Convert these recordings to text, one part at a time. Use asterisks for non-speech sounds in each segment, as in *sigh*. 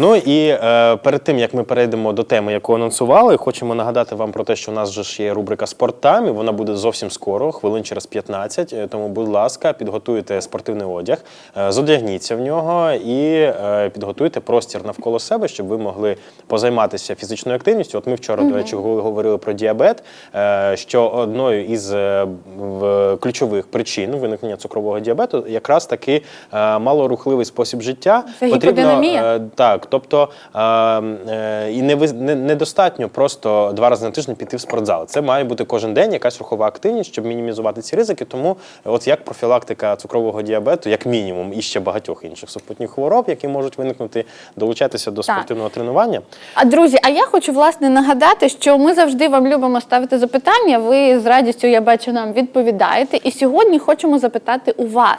Ну і е, перед тим як ми перейдемо до теми, яку анонсували, хочемо нагадати вам про те, що у нас вже ж є рубрика Спорт Тайм, і вона буде зовсім скоро, хвилин через 15. Е, Тому, будь ласка, підготуйте спортивний одяг, е, зодягніться в нього і е, підготуйте простір навколо себе, щоб ви могли позайматися фізичною активністю. От ми вчора, до речі, го- говорили про діабет, е, що одною із е, в- ключових причин виникнення цукрового діабету якраз таки е, малорухливий спосіб життя. Це гіподинамія? е, так, тобто е, е, і не, виз- не, недостатньо просто два рази на тиждень піти в спортзал. Це має бути кожен день якась рухова активність, щоб мінімізувати ці ризики. Тому, от як профілактика цукрового діабету, як мінімум, і ще багатьох інших супутніх хвороб, які можуть виникнути, долучатися до Так. спортивного тренування. А друзі, а я хочу власне нагадати, що ми завжди вам любимо ставити запитання. Ви з радістю, я бачу, нам відповідаєте. І сьогодні хочемо запитати у вас,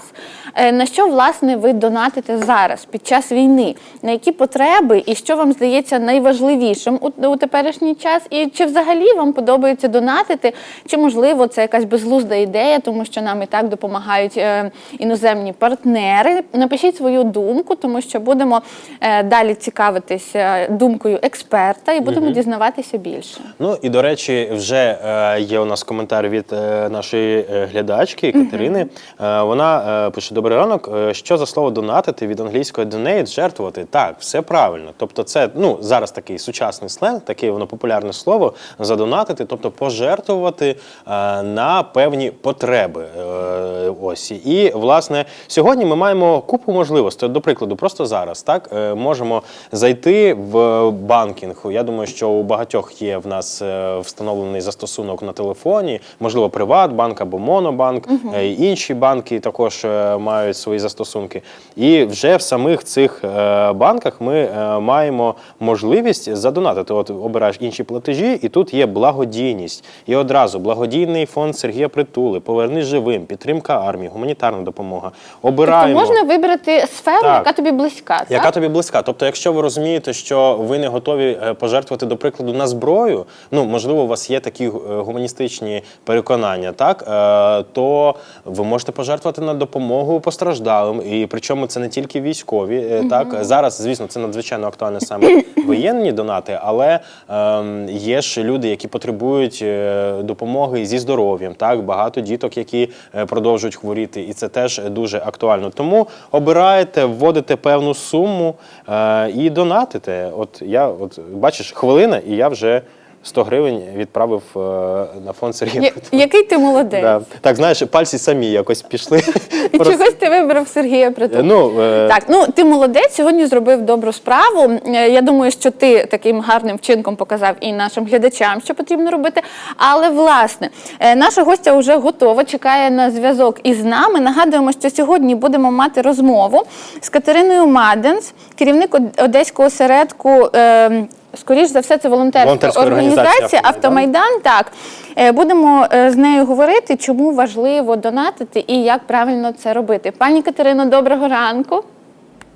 е, на що власне ви донатите зараз під час війни, на які потреби і що вам здається найважливішим у, у теперішній час, і чи взагалі вам подобається донатити, чи можливо це якась безглузда ідея, тому що нам і так допомагають е, іноземні партнери. Напишіть свою думку, тому що будемо е, далі цікавитися думкою експерта і будемо дізнаватися більше. Ну і до речі, вже е, є у нас коментар від е, нашої е, глядачки Катерини. Е, вона е, пише: Добрий ранок. Е, що за слово донатити від англійської donate, жертвувати? Так, все правильно. Тобто, це ну зараз такий сучасний сленг, таке воно популярне слово задонатити, тобто пожертвувати е, на певні потреби. Е, ось і власне сьогодні ми маємо купу можливостей. До прикладу, просто зараз так е, можемо зайти в банкінг. Я думаю, що у багатьох є в нас встановлений застосунок на телефоні, можливо, Приватбанк або Монобанк. Е, Інші банки також мають свої застосунки. І вже в самих цих банках ми е, маємо можливість задонатити. От обираєш інші платежі, і тут є благодійність. І одразу благодійний фонд Сергія Притули, поверни живим, підтримка армії, гуманітарна допомога. Обираємо. Тобто можна вибрати сферу, Так. яка тобі близька. Яка тобі близька? Тобто, якщо ви розумієте, що ви не готові е, пожертвувати, до прикладу, на зброю, ну можливо, у вас є такі е, гуманістичні переконання, так то ви можете пожертвувати на допомогу постраждалим. І причому це не тільки військові. е, Так зараз, звісно, це надзвичайно актуальне саме *laughs* воєнні донати, але ем, є ж люди, які потребують е, допомоги зі здоров'ям. Так багато діток, які е, продовжують хворіти, і це теж дуже актуально. Тому обираєте, вводите певну суму е, і донатите. От я, от бачиш, хвилина, і я вже 100 гривень відправив е, на фонд Сергія. Я- який ти молодець? Да. Так, знаєш, пальці самі якось пішли. *laughs* І чогось ти вибрав Сергія Притула. Ну, е, Так, ну ти молодець, сьогодні зробив добру справу. Е, Я думаю, що ти таким гарним вчинком показав і нашим глядачам, що потрібно робити. Але власне, е, наша гостя вже готова, чекає на зв'язок із нами. Нагадуємо, що сьогодні будемо мати розмову з Катериною Маденс, керівник одеського осередку. е, Скоріш за все, це волонтерська Волонтерська організація організація «Автомайдан». Так Е, будемо е, з нею говорити, чому важливо донатити і як правильно це робити. Пані Катерино, доброго ранку.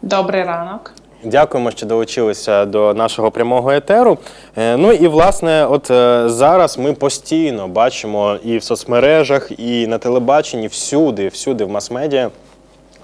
Добрий ранок. Дякуємо, що долучилися до нашого прямого етеру. Е, Ну і власне, от зараз ми постійно бачимо і в соцмережах, і на телебаченні, всюди, всюди в мас-медіа.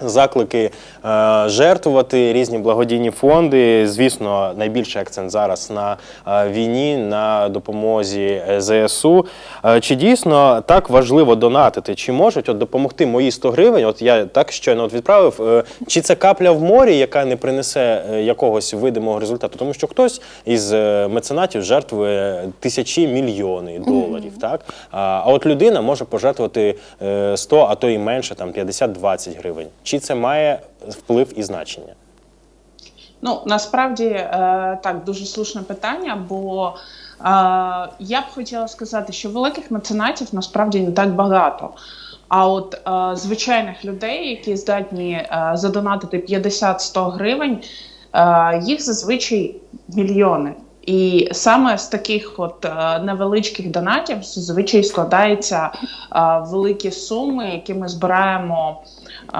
Заклики е, жертвувати різні благодійні фонди. Звісно, найбільший акцент зараз на е, війні, на допомозі е, ЗСУ. Е, чи дійсно так важливо донатити? Чи можуть от допомогти мої 100 гривень? От я так щойно от відправив. е, чи це капля в морі, яка не принесе якогось видимого результату? Тому що хтось із меценатів жертвує тисячі мільйони доларів, так а, а от людина може пожертвувати е, 100, а то і менше, там 50-20 гривень. Чи це має вплив і значення? Ну насправді е, так дуже слушне питання, бо е, я б хотіла сказати, що великих меценатів насправді не так багато. А от е, звичайних людей, які здатні задонатити 50-100 гривень, їх зазвичай мільйони. І саме з таких от е, невеличких донатів зазвичай складаються е, великі суми, які ми збираємо е,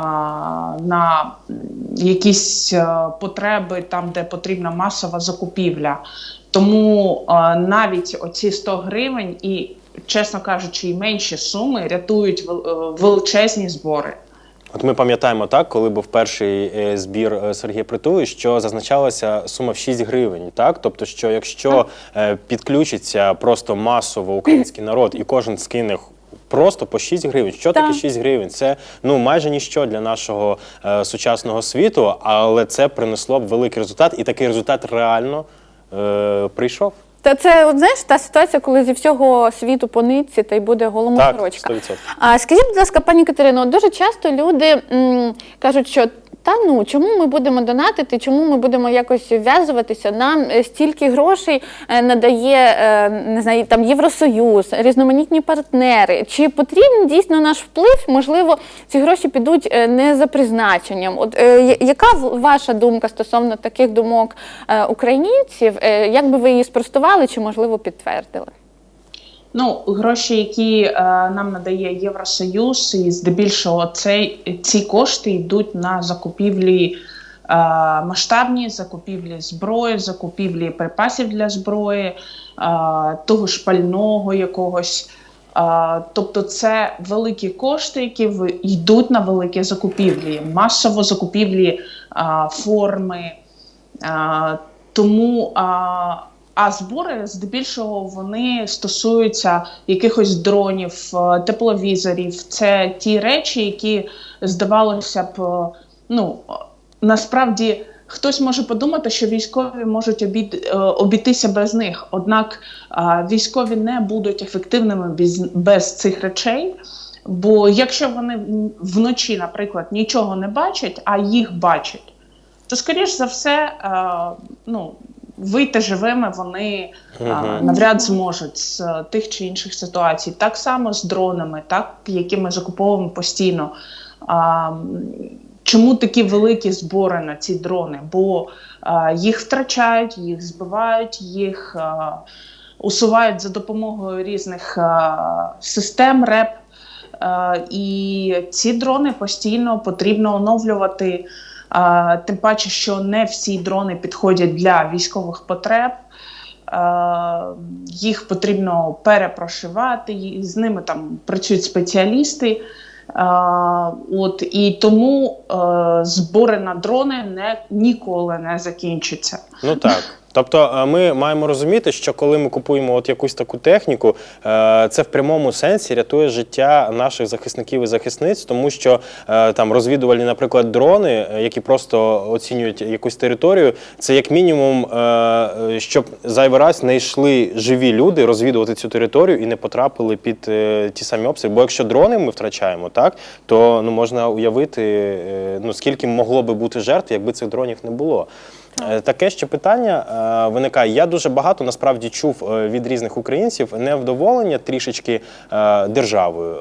на якісь потреби там, де потрібна масова закупівля. Тому навіть оці 100 гривень і, чесно кажучи, і менші суми рятують величезні збори. От ми пам'ятаємо так, коли був перший е, збір е, Сергія Притули, що зазначалася сума в 6 гривень. Так, тобто, що якщо е, підключиться просто масово український народ і кожен скине просто по 6 гривень. Що таке Так. 6 гривень? Це ну майже ніщо для нашого е, сучасного світу, але це принесло б великий результат, і такий результат реально е, прийшов. Та це от, знаєш та ситуація, коли зі всього світу по нитці та й буде голому Так, сорочка. 100%. А скажіть, будь ласка, пані Катерино, от дуже часто люди м, кажуть, що та ну чому ми будемо донатити, чому ми будемо якось вв'язуватися? Нам е, стільки грошей е, надає е, не знаю, там Євросоюз, різноманітні партнери. Чи потрібен дійсно наш вплив? Можливо, ці гроші підуть не за призначенням. От яка ваша думка стосовно таких думок українців? Як би ви її спростували чи можливо підтвердили? Ну, гроші, які е, нам надає Євросоюз, і здебільшого цей, ці кошти йдуть на закупівлі е, масштабні закупівлі зброї, закупівлі припасів для зброї, е, того ж пального якогось. Е, тобто це великі кошти, які йдуть на великі закупівлі, масово закупівлі е, форми. А, тому а, а збори здебільшого вони стосуються якихось дронів, е, тепловізорів. Це ті речі, які здавалося б, е, ну насправді. Хтось може подумати, що військові можуть обід, е, обійтися без них, однак військові не будуть ефективними без, без цих речей. Бо якщо вони вночі, наприклад, нічого не бачать, а їх бачать, то скоріш за все, ну, вийти живими вони е, Мгм. навряд зможуть з е, тих чи інших ситуацій. Так само з дронами, так, які ми закуповуємо постійно. А, Чому такі великі збори на ці дрони? Бо е, їх втрачають, їх збивають, їх е, усувають за допомогою різних е, систем РЕП. Е, і ці дрони постійно потрібно оновлювати. Тим паче, що не всі дрони підходять для військових потреб. Їх потрібно перепрошивати, з ними там працюють спеціалісти. От і тому е, збори на дрони не ніколи не закінчаться. Ну так. Тобто е, ми маємо розуміти, що коли ми купуємо от якусь таку техніку, е, це в прямому сенсі рятує життя наших захисників і захисниць, тому що е, там розвідувальні, наприклад, дрони, які просто оцінюють якусь територію, це як мінімум, щоб зайвий раз не йшли живі люди розвідувати цю територію і не потрапили під ті самі обстріли. Бо якщо дрони ми втрачаємо, так то ну можна уявити, ну скільки могло би бути жертв, якби цих дронів не було. Е, Таке ще питання е, виникає. Я дуже багато насправді чув е, від різних українців невдоволення трішечки державою.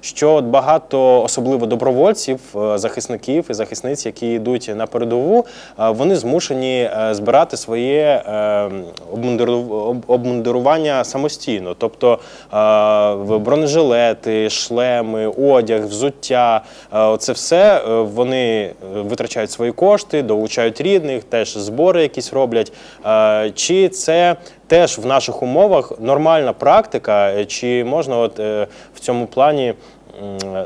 Що багато, особливо добровольців, захисників і захисниць, які йдуть на передову, вони змушені збирати своє обмундирування самостійно. Тобто бронежилети, шлеми, одяг, взуття. Це все вони витрачають свої кошти, долучають рідних, теж збори якісь роблять. Е, Чи це теж в наших умовах нормальна практика, е, чи можна от е, в цьому плані?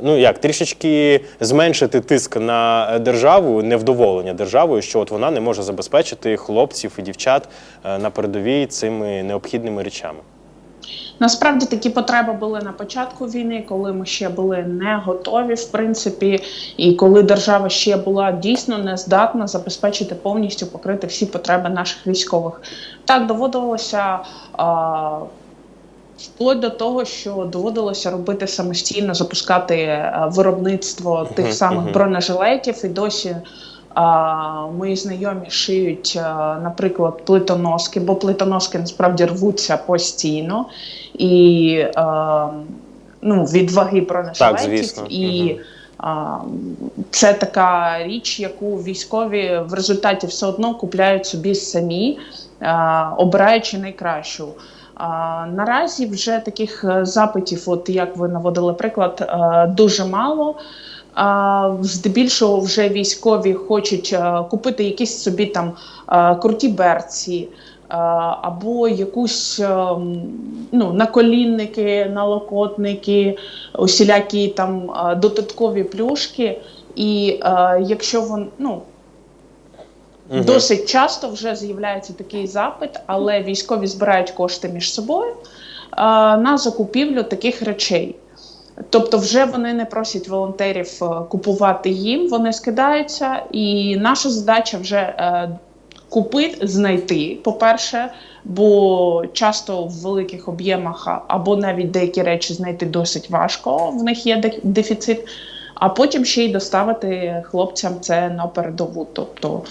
Ну як трішечки зменшити тиск на державу, невдоволення державою, що от вона не може забезпечити хлопців і дівчат на передовій цими необхідними речами. Насправді такі потреби були на початку війни, коли ми ще були не готові, в принципі, і коли держава ще була дійсно не здатна забезпечити повністю покрити всі потреби наших військових. Так доводилося. А, Вплоть до того, що доводилося робити самостійно, запускати виробництво тих самих бронежилетів, і досі мої знайомі шиють, наприклад, плитоноски, бо плитоноски насправді рвуться постійно і ну, від ваги бронежилетів. І це така річ, яку військові в результаті все одно купляють собі самі, обираючи найкращу. Наразі вже таких е, запитів, от як ви наводили приклад, е, дуже мало. Здебільшого вже військові хочуть е, купити якісь собі там е, круті берці, або якусь ну, наколінники, налокотники, усілякі там е, додаткові плюшки. І е, якщо вон, ну, Мгм. Досить часто вже з'являється такий запит, але військові збирають кошти між собою а, на закупівлю таких речей. Тобто, вже вони не просять волонтерів е, купувати їм, вони скидаються, і наша задача вже е, купити, знайти, по-перше, бо часто в великих об'ємах або навіть деякі речі знайти досить важко, в них є дефіцит, а потім ще й доставити хлопцям це на передову. Тобто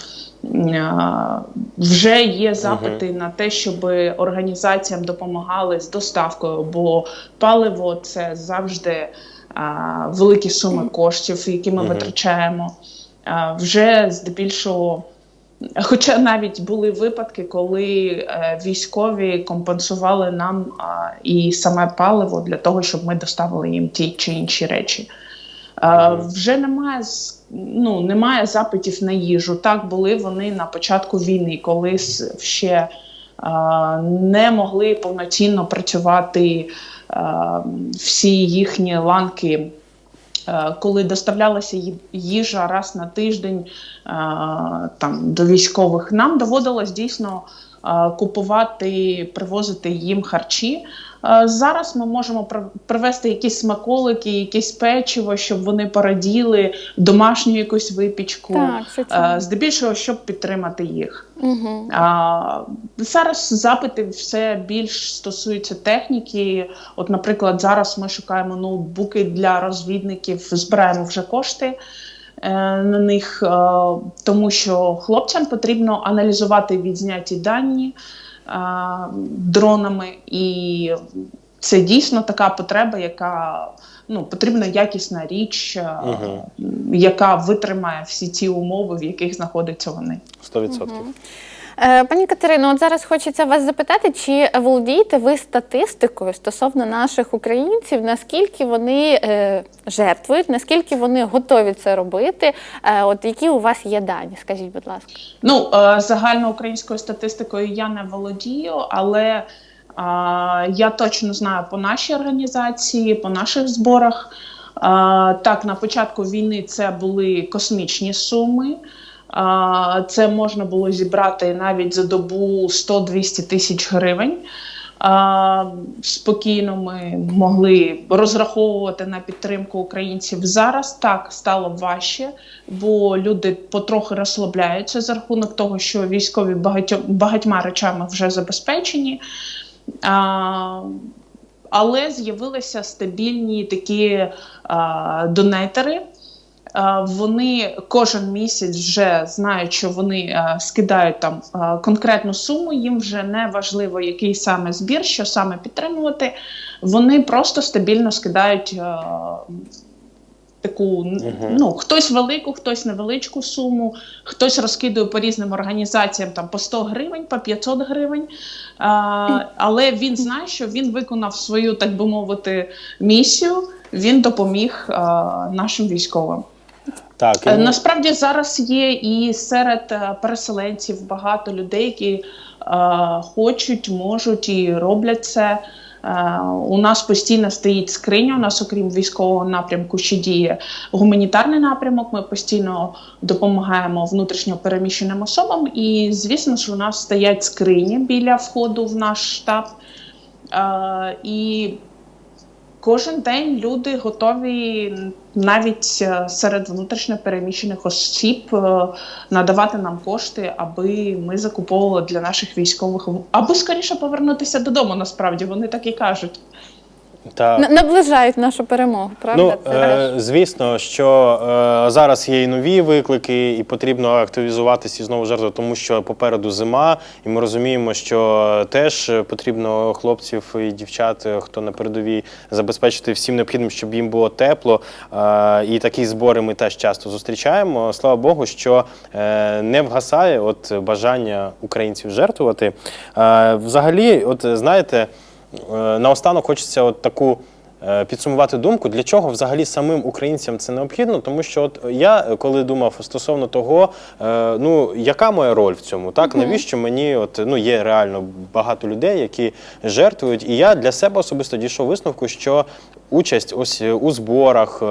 вже є запити на те, щоб організаціям допомагали з доставкою, бо паливо це завжди а, великі суми коштів, які ми Мгм. витрачаємо. А, вже здебільшого. Хоча навіть були випадки, коли е, військові компенсували нам а, і саме паливо для того, щоб ми доставили їм ті чи інші речі. Е. Вже немає ну, немає запитів на їжу. Так були вони на початку війни, коли ще е, не могли повноцінно працювати е, всі їхні ланки. Коли доставлялася їжа раз на тиждень там, до військових, нам доводилось дійсно купувати, привозити їм харчі. Е, Зараз ми можемо при- привезти якісь смаколики, якесь печиво, щоб вони пораділи, домашню якусь випічку. Так, Е. Здебільшого, щоб підтримати їх. Угу. Зараз запити все більш стосуються техніки. От, наприклад, зараз ми шукаємо ноутбуки для розвідників, збираємо вже кошти. Е, На них, е, тому що хлопцям потрібно аналізувати відзняті дані е, дронами, і це дійсно така потреба, яка ну, потрібна якісна річ, е, яка витримає всі ті умови, в яких знаходяться вони. 100%. Е, Пані Катерино, от зараз хочеться вас запитати, чи володієте ви статистикою стосовно наших українців, наскільки вони е, жертвують, наскільки вони готові це робити? Е, от які у вас є дані? Скажіть, будь ласка. Ну, е, загальноукраїнською статистикою я не володію, але е, я точно знаю по нашій організації, по наших зборах. Е, Так, на початку війни це були космічні суми. Це можна було зібрати навіть за добу 100-200 тисяч гривень. Спокійно ми могли розраховувати на підтримку українців. Зараз так стало важче, бо люди потрохи розслабляються за рахунок того, що військові багатьо, багатьма речами вже забезпечені. А, але з'явилися стабільні такі а, донейтери. А, Вони кожен місяць вже знають, що вони скидають там конкретну суму. Їм вже не важливо, який саме збір, що саме підтримувати. Вони просто стабільно скидають таку Мгм. ну хтось велику, хтось невеличку суму, хтось розкидує по різним організаціям там по 100 гривень, по 500 гривень. А, але він знає, що він виконав свою, так би мовити, місію. Він допоміг а, нашим військовим. Так, Е, і- Насправді зараз є і серед е, переселенців багато людей, які е, хочуть, можуть і роблять це. Е, у нас постійно стоїть скриня. У нас, окрім військового напрямку, ще діє гуманітарний напрямок. Ми постійно допомагаємо внутрішньо переміщеним особам. І звісно ж, у нас стоять скрині біля входу в наш штаб. Е, і Кожен день люди готові навіть е, серед внутрішньо переміщених осіб е, надавати нам кошти, аби ми закуповували для наших військових, або скоріше повернутися додому. Насправді вони так і кажуть. Та- Наближають нашу перемогу, правда? Ну, Це е, звісно, що е, зараз є і нові виклики, і потрібно активізуватися і знову жертвувати, тому що попереду зима, і ми розуміємо, що теж потрібно хлопців і дівчат, е, хто на передовій, забезпечити всім необхідним, щоб їм було тепло. Е, і такі збори ми теж часто зустрічаємо. Слава Богу, що е, не вгасає от бажання українців жертвувати. Е, взагалі, от знаєте. Е, Наостанок хочеться от таку е, підсумувати думку, для чого взагалі самим українцям це необхідно, тому що от я коли думав стосовно того, е, ну яка моя роль в цьому, так? Навіщо мені от ну є реально багато людей, які жертвують, і я для себе особисто дійшов висновку, що участь ось у зборах,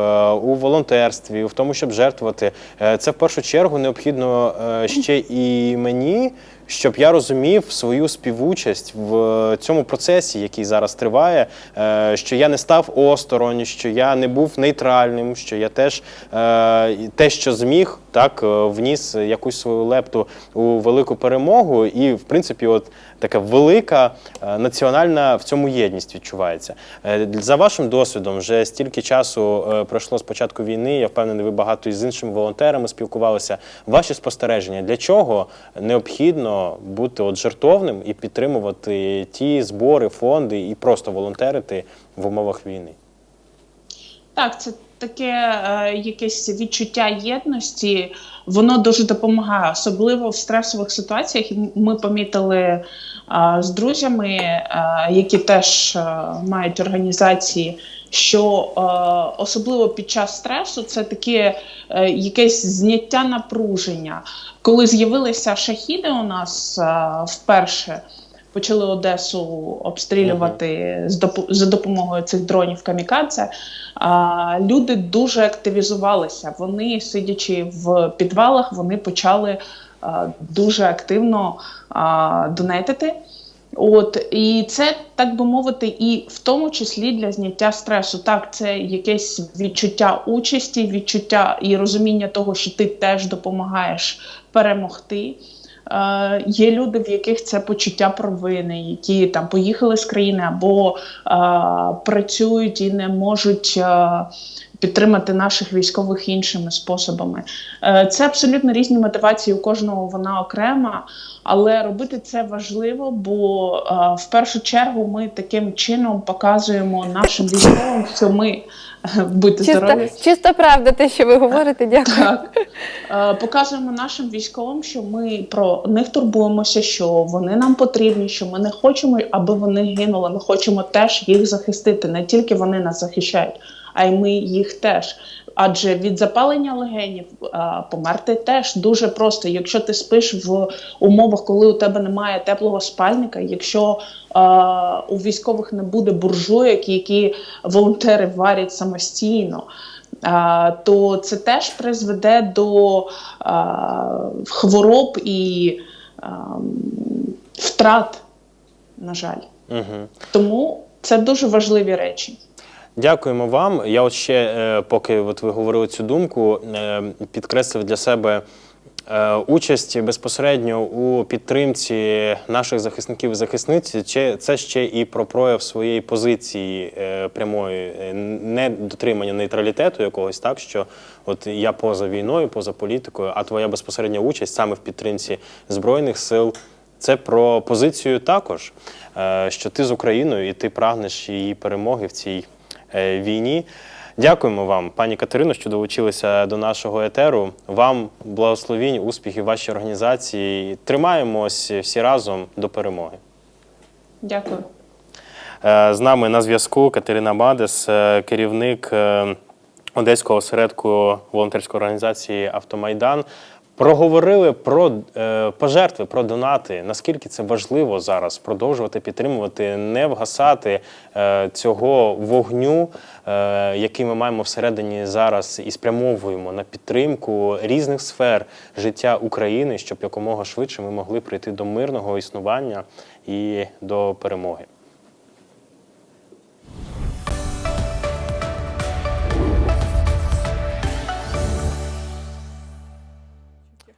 у волонтерстві, в тому, щоб жертвувати, це в першу чергу необхідно ще і мені. Щоб я розумів свою співучасть в цьому процесі, який зараз триває, е, що я не став осторонь, що я не був нейтральним, що я теж е, те, що зміг, так е, вніс якусь свою лепту у велику перемогу, і в принципі, от така велика е, національна в цьому єдність відчувається. Е, За вашим досвідом, вже стільки часу пройшло з початку війни. Я впевнений, ви багато із іншими волонтерами спілкувалися. Ваші спостереження для чого необхідно бути от жертовним і підтримувати ті збори, фонди і просто волонтерити в умовах війни? Так, це таке е, якесь відчуття єдності, воно дуже допомагає, особливо в стресових ситуаціях. Ми помітили е, з друзями, е, які теж е, мають організації, що е, особливо під час стресу це таке е, якесь зняття напруження. Коли з'явилися шахіди у нас е, вперше. Почали Одесу обстрілювати з допо- за допомогою цих дронів камікадзе. А, люди дуже активізувалися. Вони, сидячи в підвалах, вони почали а, дуже активно а, донетити. От і це так би мовити, і в тому числі для зняття стресу. Так, це якесь відчуття участі, відчуття і розуміння того, що ти теж допомагаєш перемогти. Е, є люди, в яких це почуття провини, які там поїхали з країни або е, працюють і не можуть е, підтримати наших військових іншими способами. Е, це абсолютно різні мотивації. У кожного вона окрема, але робити це важливо, бо е, в першу чергу ми таким чином показуємо нашим військовим, що ми е, будьте здорові. Чисто, чисто правда, те, що ви говорите. Дякую. Так. Показуємо нашим військовим, що ми про них турбуємося, що вони нам потрібні, що ми не хочемо, аби вони гинули. Ми хочемо теж їх захистити. Не тільки вони нас захищають, а й ми їх теж. Адже від запалення легенів е, померти теж дуже просто. Якщо ти спиш в умовах, коли у тебе немає теплого спальника, якщо е, у військових не буде буржуйок, які волонтери варять самостійно, а, то це теж призведе до а, хвороб і а, втрат, на жаль. Угу. Тому це дуже важливі речі. Дякуємо вам. Я от ще, е, поки от ви говорили цю думку, е, підкреслив для себе е, участь безпосередньо у підтримці наших захисників і захисниць. Це ще і про прояв своєї позиції прямої, не дотримання нейтралітету якогось, так що от я поза війною, поза політикою, а твоя безпосередня участь саме в підтримці збройних сил. Це про позицію також, що ти з Україною і ти прагнеш її перемоги в цій війні. Дякуємо вам, пані Катерино, що долучилися до нашого етеру. Вам благословінь, успіхів вашій організації. Тримаємось всі разом до перемоги. Дякую. Е, З нами на зв'язку Катерина Бадес, е, керівник е, Одеського осередку волонтерської організації Автомайдан. Проговорили про е, пожертви, про донати. Наскільки це важливо зараз продовжувати підтримувати, не вгасати е, цього вогню, е, який ми маємо всередині зараз, і спрямовуємо на підтримку різних сфер життя України, щоб якомога швидше ми могли прийти до мирного існування і до перемоги.